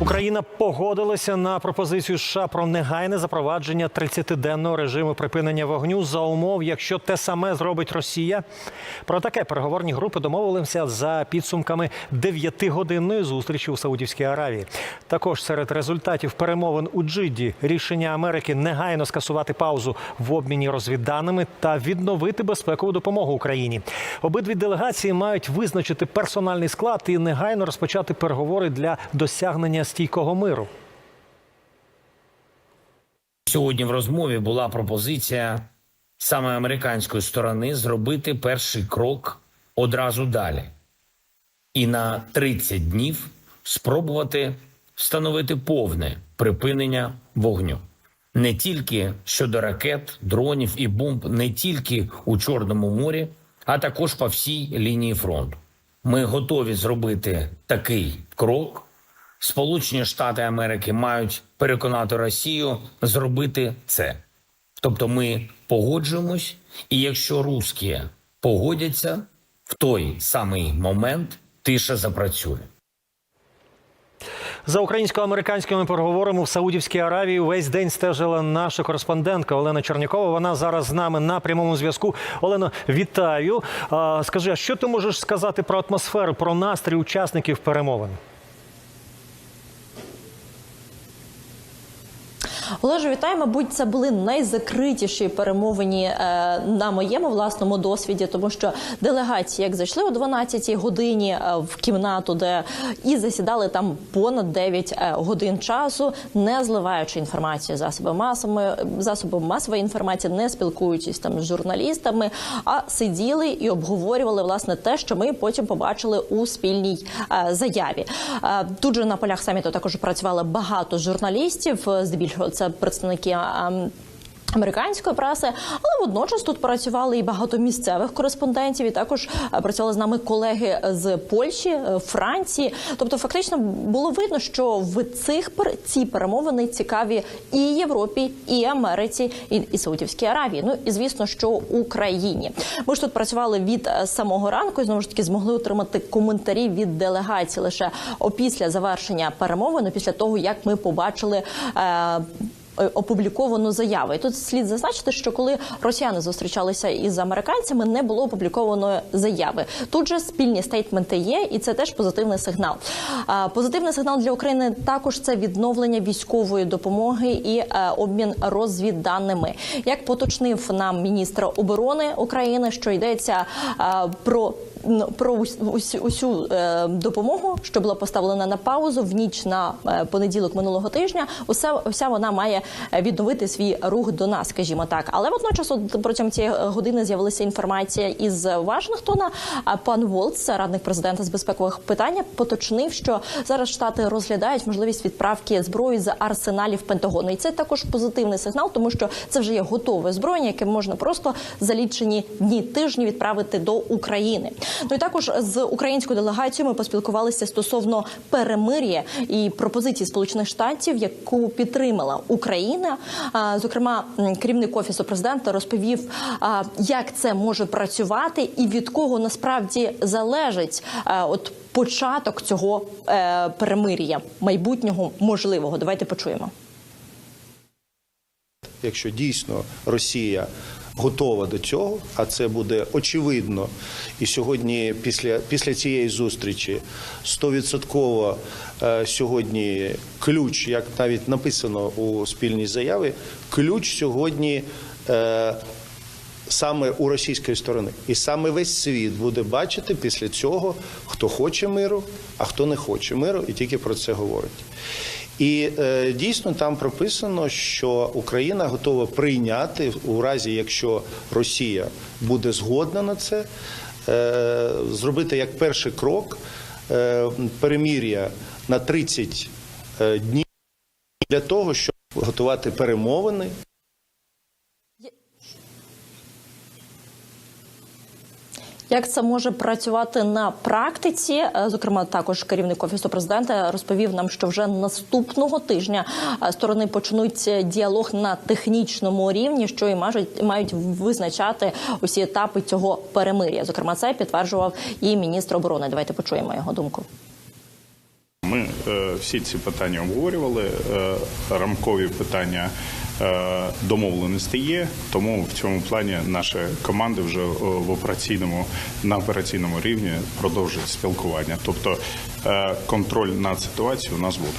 Україна погодилася на пропозицію США про негайне запровадження 30-денного режиму припинення вогню за умов, якщо те саме зробить Росія. Про таке переговорні групи домовилися за підсумками 9-годинної зустрічі у Саудівській Аравії. Також серед результатів перемовин у Джидді рішення Америки негайно скасувати паузу в обміні розвідданими та відновити безпекову допомогу Україні. Обидві делегації мають визначити персональний склад і негайно розпочати переговори для досягнення стійкого миру. Сьогодні в розмові була пропозиція саме американської сторони зробити перший крок одразу далі і на 30 днів спробувати встановити повне припинення вогню. Не тільки щодо ракет, дронів і бомб, не тільки у Чорному морі, а також по всій лінії фронту. Ми готові зробити такий крок. Сполучені Штати Америки мають переконати Росію зробити це. Тобто ми погоджуємось, і якщо русські погодяться, в той самий момент тиша запрацює. За українсько-американськими переговорами в Саудівській Аравії увесь день стежила наша кореспондентка Олена Чернякова. Вона зараз з нами на прямому зв'язку. Олено, вітаю. Скажи, а що ти можеш сказати про атмосферу, про настрій учасників перемовин? Олежу, вітаю. Мабуть, це були найзакритіші перемовини е, на моєму власному досвіді, тому що делегації, як зайшли о 12-й годині е, в кімнату, де і засідали там понад 9 е, годин часу, не зливаючи інформацію засоби масами, засоби масової інформації, не спілкуючись там з журналістами, а сиділи і обговорювали власне те, що ми потім побачили у спільній заяві. Тут же на полях саміту також працювали багато журналістів, здебільшого це представники. Американської преси, але водночас тут працювали і багато місцевих кореспондентів, і також е, працювали з нами колеги з Польщі, е, Франції. Тобто, фактично було видно, що в цих ці перемовини цікаві і Європі, і Америці, і, і Саудівській Аравії. Ну і звісно, що Україні. Ми ж тут працювали від е, самого ранку і знову ж таки змогли отримати коментарі від делегації лише опісля завершення перемовин, після того як ми побачили. Е, Опубліковану заяву. І тут слід зазначити, що коли росіяни зустрічалися із американцями, не було опублікованої заяви. Тут же спільні стейтменти є, і це теж позитивний сигнал. Позитивний сигнал для України також це відновлення військової допомоги і е, обмін розвідданими. Як поточнив нам міністр оборони України, що йдеться е, про про ус- усю, усю е, допомогу, що була поставлена на паузу в ніч на е, понеділок минулого тижня. Усе вся вона має е, відновити свій рух до нас, скажімо так. Але водночас, от протягом цієї години з'явилася інформація із Вашингтона. Пан Волц, радник президента з безпекових питань, поточнив, що зараз штати розглядають можливість відправки зброї з арсеналів Пентагону. І це також позитивний сигнал, тому що це вже є готове зброєння, яке можна просто за лічені дні тижні відправити до України. Ну і також з українською делегацією ми поспілкувалися стосовно перемир'я і пропозиції Сполучених Штатів, яку підтримала Україна. Зокрема, керівник офісу президента розповів, як це може працювати, і від кого насправді залежить от початок цього е, перемир'я майбутнього можливого. Давайте почуємо. Якщо дійсно Росія готова до цього, а це буде очевидно, і сьогодні, після, після цієї зустрічі, стовідсотково е, сьогодні ключ, як навіть написано у спільній заяві, ключ сьогодні. Е, Саме у російської сторони, і саме весь світ буде бачити після цього, хто хоче миру, а хто не хоче миру, і тільки про це говорить. І е, дійсно там прописано, що Україна готова прийняти у разі, якщо Росія буде згодна на це, е, зробити як перший крок е, перемір'я на 30 е, днів для того, щоб готувати перемовини. Як це може працювати на практиці? Е, Зокрема, також керівник офісу президента розповів нам, що вже наступного тижня е, сторони почнуть діалог на технічному рівні, що і мають мають визначати усі етапи цього перемир'я. Зокрема, це підтверджував і міністр оборони. Давайте почуємо його думку. Ми е, всі ці питання обговорювали. е, Рамкові питання домовленості є. Тому в цьому плані наші команди вже е, в операційному на операційному рівні продовжують спілкування. Тобто е, контроль над ситуацією у нас буде.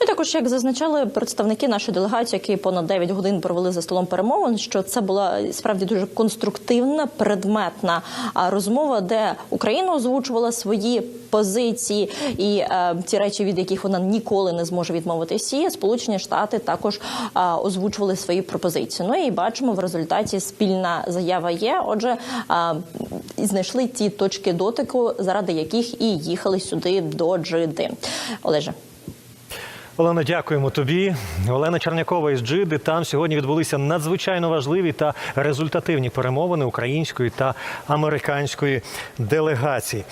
Ну, і також, як зазначали представники нашої делегації, які понад 9 годин провели за столом перемовин, що це була справді дуже конструктивна, предметна розмова, де Україна озвучувала свої позиції і е, ті речі, від яких вона ніколи не зможе відмовитися. Сполучені Штати також а, озвучували свої пропозиції. Ну і бачимо в результаті спільна заява є. Отже, і знайшли ті точки дотику, заради яких і їхали сюди до Джиди. Олеже. Олена, дякуємо тобі. Олена Чернякова із Джиди. Там сьогодні відбулися надзвичайно важливі та результативні перемовини української та американської делегації.